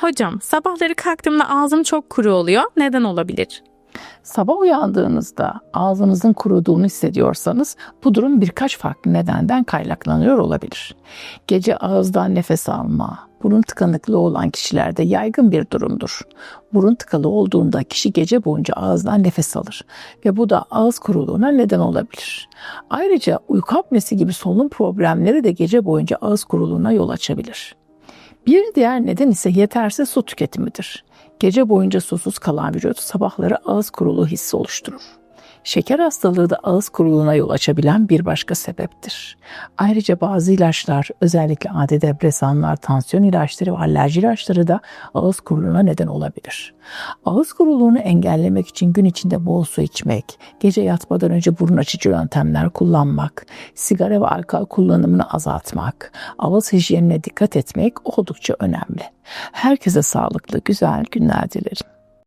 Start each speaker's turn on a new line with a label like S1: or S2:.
S1: Hocam sabahları kalktığımda ağzım çok kuru oluyor. Neden olabilir?
S2: Sabah uyandığınızda ağzınızın kuruduğunu hissediyorsanız bu durum birkaç farklı nedenden kaynaklanıyor olabilir. Gece ağızdan nefes alma, burun tıkanıklığı olan kişilerde yaygın bir durumdur. Burun tıkalı olduğunda kişi gece boyunca ağızdan nefes alır ve bu da ağız kuruluğuna neden olabilir. Ayrıca uyku apnesi gibi solunum problemleri de gece boyunca ağız kuruluğuna yol açabilir. Bir diğer neden ise yetersiz su tüketimidir. Gece boyunca susuz kalan vücut sabahları ağız kuruluğu hissi oluşturur. Şeker hastalığı da ağız kuruluğuna yol açabilen bir başka sebeptir. Ayrıca bazı ilaçlar, özellikle antidepresanlar, tansiyon ilaçları ve alerji ilaçları da ağız kuruluğuna neden olabilir. Ağız kuruluğunu engellemek için gün içinde bol su içmek, gece yatmadan önce burun açıcı yöntemler kullanmak, sigara ve alkol kullanımını azaltmak, ağız hijyenine dikkat etmek oldukça önemli. Herkese sağlıklı, güzel günler dilerim.